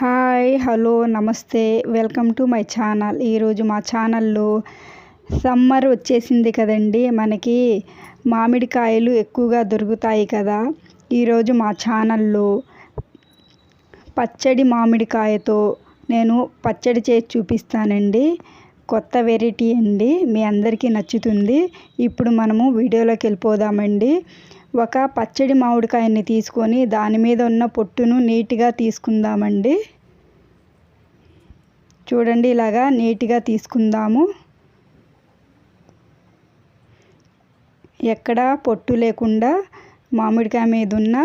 Hi hello నమస్తే. Welcome to my channel. ఈరోజు మా ఛానల్లో సమ్మర్ వచ్చేసింది కదండి. మనకి మామిడికాయలు ఎక్కువగా దొరుకుతాయి కదా. ఈరోజు మా ఛానల్లో పచ్చడి మామిడికాయతో నేను పచ్చడి చేసి చూపిస్తానండి. కొత్త వెరైటీ అండి. మీ అందరికీ నచ్చుతుంది. ఇప్పుడు మనము వీడియోలోకి వెళ్ళిపోదామండి. ఒక పచ్చడి మామిడికాయని తీసుకొని దాని మీద ఉన్న పొట్టును నీట్గా తీసుకుందామండి. చూడండి ఇలాగా నీట్గా తీసుకుందాము. ఎక్కడ పొట్టు లేకుండా మామిడికాయ మీద ఉన్న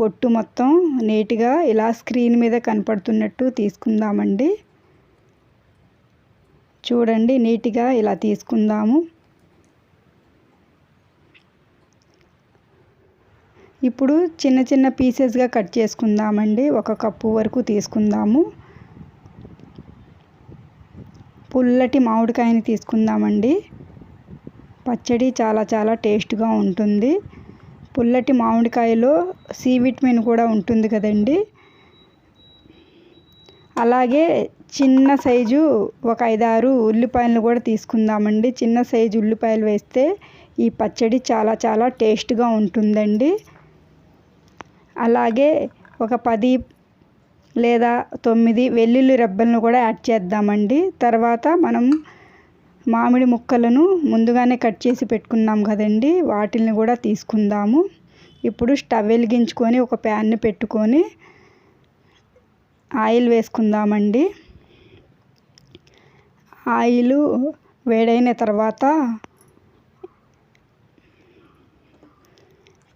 పొట్టు మొత్తం నీట్గా ఇలా స్క్రీన్ మీద కనపడుతున్నట్టు తీసుకుందామండి. చూడండి నీట్గా ఇలా తీసుకుందాము. ఇప్పుడు చిన్న చిన్న పీసెస్గా కట్ చేసుకుందామండి. ఒక కప్పు వరకు తీసుకుందాము. పుల్లటి మామిడికాయని తీసుకుందామండి. పచ్చడి చాలా చాలా టేస్ట్గా ఉంటుంది. పుల్లటి మామిడికాయలో సి విటమిన్ కూడా ఉంటుంది కదండి. అలాగే చిన్న సైజు ఒక ఐదారు ఉల్లిపాయలను కూడా తీసుకుందామండి. చిన్న సైజు ఉల్లిపాయలు వేస్తే ఈ పచ్చడి చాలా చాలా టేస్ట్గా ఉంటుందండి. అలాగే ఒక పది లేదా తొమ్మిది వెల్లుల్లి రెబ్బలను కూడా యాడ్ చేద్దామండి. తర్వాత మనం మామిడి ముక్కలను ముందుగానే కట్ చేసి పెట్టుకున్నాం కదండి. వాటిని కూడా తీసుకుందాము. ఇప్పుడు స్టవ్ వెలిగించుకొని ఒక ప్యాన్ని పెట్టుకొని ఆయిల్ వేసుకుందామండి. ఆయిల్ వేడైన తర్వాత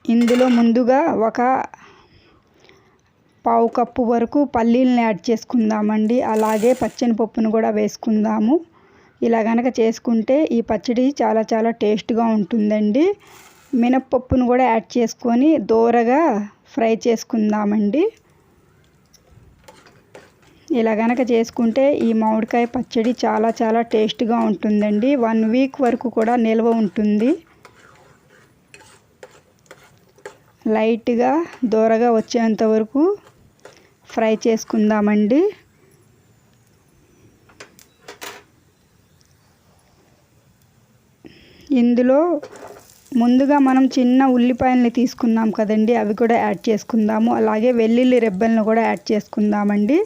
ఇందులో ముందుగా ఒక పావు కప్పు వరకు పల్లీలను యాడ్ చేసుకుందామండి. అలాగే పచ్చని పప్పును కూడా వేసుకుందాము. ఇలా కనుక చేసుకుంటే ఈ పచ్చడి చాలా చాలా టేస్ట్గా ఉంటుందండి. మినప్పప్పును కూడా యాడ్ చేసుకొని దోరగా ఫ్రై చేసుకుందామండి. ఇలా కనుక చేసుకుంటే ఈ మామిడికాయ పచ్చడి చాలా చాలా టేస్ట్గా ఉంటుందండి. వన్ వీక్ వరకు కూడా నిల్వ ఉంటుంది. లైట్గా దూరగా వచ్చేంత వరకు ఫ్రై చేసుకుందామండి. ఇందులో ముందుగా మనం చిన్న ఉల్లిపాయలని తీసుకున్నాం కదండి అవి కూడా యాడ్ చేసుకుందాము. అలాగే వెల్లుల్లి రెబ్బలను కూడా యాడ్ చేసుకుందామండి.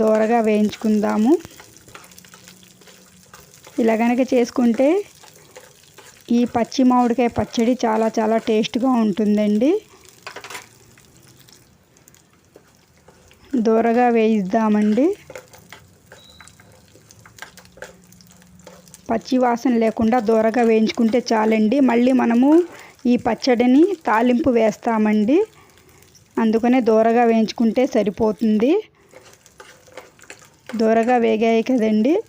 దోరగా వేయించుకుందాము. ఇలా కనుక చేసుకుంటే ఈ పచ్చి మామిడికాయ పచ్చడి చాలా చాలా టేస్ట్గా ఉంటుందండి. దూరగా వేయిద్దామండి. పచ్చి వాసన లేకుండా దూరగా వేయించుకుంటే చాలండి. మళ్ళీ మనము ఈ పచ్చడిని తాలింపు వేస్తామండి. అందుకనే దూరగా వేయించుకుంటే సరిపోతుంది. దూరగా వేగాయి కదండి.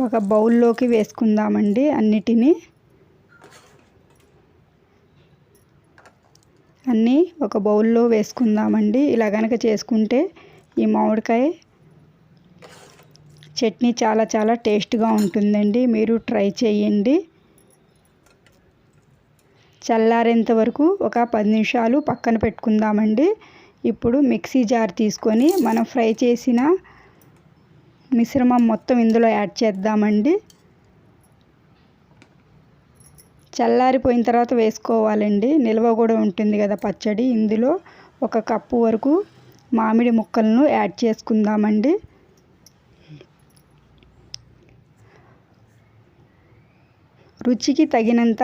ఒక బౌల్లోకి వేసుకుందామండి అన్నిటినీ. అన్నీ ఒక బౌల్లో వేసుకుందామండి. ఇలా కనుక చేసుకుంటే ఈ మామిడికాయ చట్నీ చాలా చాలా టేస్ట్గా ఉంటుందండి. మీరు ట్రై చేయండి. చల్లారేంత వరకు ఒక పది నిమిషాలు పక్కన పెట్టుకుందామండి. ఇప్పుడు మిక్సీ జార్ తీసుకొని మనం ఫ్రై చేసిన మిశ్రమం మొత్తం ఇందులో యాడ్ చేద్దామండి. చల్లారిపోయిన తర్వాత వేసుకోవాలండి. నిల్వ కూడా ఉంటుంది కదా పచ్చడి. ఇందులో ఒక కప్పు వరకు మామిడి ముక్కలను యాడ్ చేసుకుందామండి. రుచికి తగినంత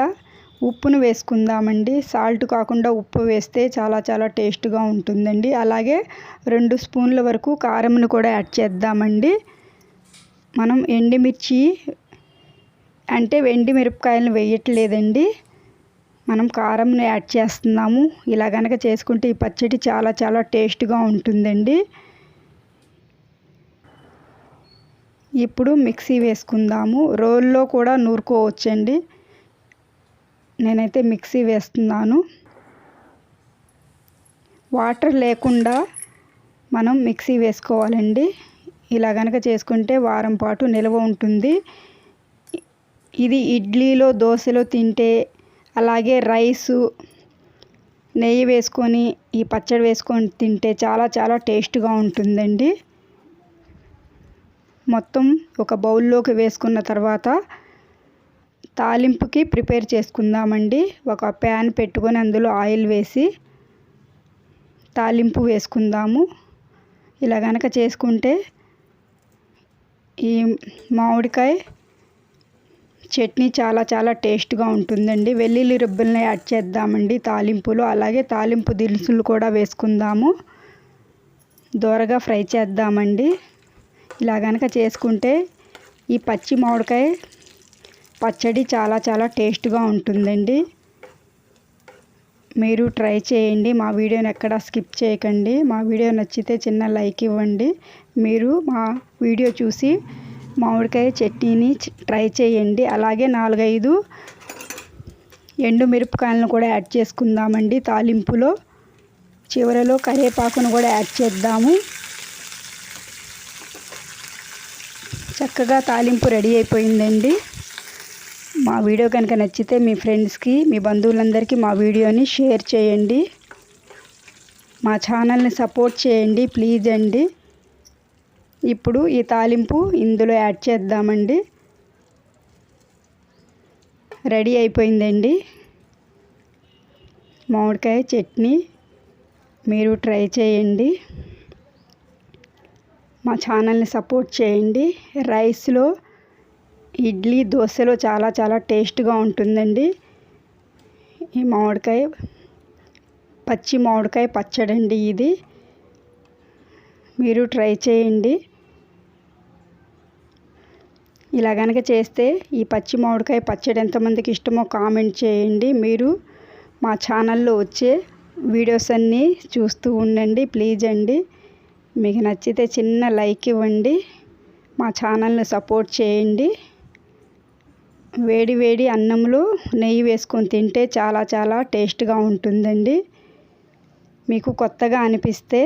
ఉప్పును వేసుకుందామండి. సాల్ట్ కాకుండా ఉప్పు వేస్తే చాలా చాలా టేస్ట్గా ఉంటుందండి. అలాగే రెండు స్పూన్ల వరకు కారంను కూడా యాడ్ చేద్దామండి. మనం ఎండుమిర్చి అంటే వెండి మిరపకాయలను వేయట్లేదండి. మనం కారంను యాడ్ చేస్తున్నాము. ఇలా కనుక చేసుకుంటే ఈ పచ్చడి చాలా చాలా టేస్ట్గా ఉంటుందండి. ఇప్పుడు మిక్సీ వేసుకుందాము. రోల్లో కూడా నూరుకోవచ్చండి. నేనైతే మిక్సీ వేస్తున్నాను. వాటర్ లేకుండా మనం మిక్సీ వేసుకోవాలండి. ఇలా కనుక చేసుకుంటే వారం పాటు నిల్వ ఉంటుంది. ఇది ఇడ్లీలో దోశలో తింటే అలాగే రైసు నెయ్యి వేసుకొని ఈ పచ్చడి వేసుకొని తింటే చాలా చాలా టేస్ట్గా ఉంటుందండి. మొత్తం ఒక బౌల్లోకి వేసుకున్న తర్వాత తాలింపుకి ప్రిపేర్ చేసుకుందామండి. ఒక ప్యాన్ పెట్టుకొని అందులో ఆయిల్ వేసి తాలింపు వేసుకుందాము. ఇలా కనుక చేసుకుంటే ఈ మామిడికాయ చట్నీ చాలా చాలా టేస్ట్గా ఉంటుందండి. వెల్లుల్లి రుబ్బుల్ని యాడ్ చేద్దామండి. తాలింపులో అలాగే తాలింపు దినుసులు కూడా వేసుకుందాము. దోరగా ఫ్రై చేద్దామండి. ఇలా కనుక చేసుకుంటే ఈ పచ్చి మామిడికాయ పచ్చడి చాలా చాలా టేస్ట్గా ఉంటుందండి. మీరు ట్రై చేయండి. మా వీడియోని ఎక్కడ స్కిప్ చేయకండి. మా వీడియో నచ్చితే చిన్న లైక్ ఇవ్వండి. మీరు మా వీడియో చూసి మామిడికాయ చట్నీని ట్రై చేయండి. అలాగే నాలుగైదు ఎండు మిరపకాయలను కూడా యాడ్ చేసుకుందామండి. తాలింపులో చివరలో కరివేపాకును కూడా యాడ్ చేద్దాము. చక్కగా తాలింపు రెడీ అయిపోయిందండి. మా వీడియో కనుక నచ్చితే మీ ఫ్రెండ్స్కి మీ బంధువులందరికీ మా వీడియోని షేర్ చేయండి. మా ఛానల్ని సపోర్ట్ చేయండి. ప్లీజ్ అండి. ఇప్పుడు ఈ తాలింపు ఇందులో యాడ్ చేద్దామండి. రెడీ అయిపోయిందండి. మామిడికాయ చట్నీ మీరు ట్రై చేయండి. మా ఛానల్ని సపోర్ట్ చేయండి. రైస్లో ఇడ్లీ దోశలో చాలా చాలా టేస్ట్గా ఉంటుందండి. ఈ మామిడికాయ పచ్చి మామిడికాయ పచ్చడి అండి ఇది. మీరు ట్రై చేయండి. ఇలా కనుక చేస్తే ఈ పచ్చి మామిడికాయ పచ్చడి ఎంతమందికి ఇష్టమో కామెంట్ చేయండి. మీరు మా ఛానల్లో వచ్చే వీడియోస్ అన్నీ చూస్తూ ఉండండి. ప్లీజ్ అండి. మీకు నచ్చితే చిన్న లైక్ ఇవ్వండి. మా ఛానల్ని సపోర్ట్ చేయండి. వేడి వేడి అన్నంలో నెయ్యి వేసుకొని తింటే చాలా చాలా టేస్ట్గా ఉంటుందండి. మీకు కొత్తగా అనిపిస్తే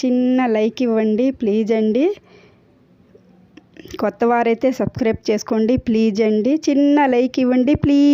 చిన్న లైక్ ఇవ్వండి ప్లీజ్ అండి. కొత్త వారైతే సబ్స్క్రైబ్ చేసుకోండి ప్లీజ్ అండి. చిన్న లైక్ ఇవ్వండి ప్లీజ్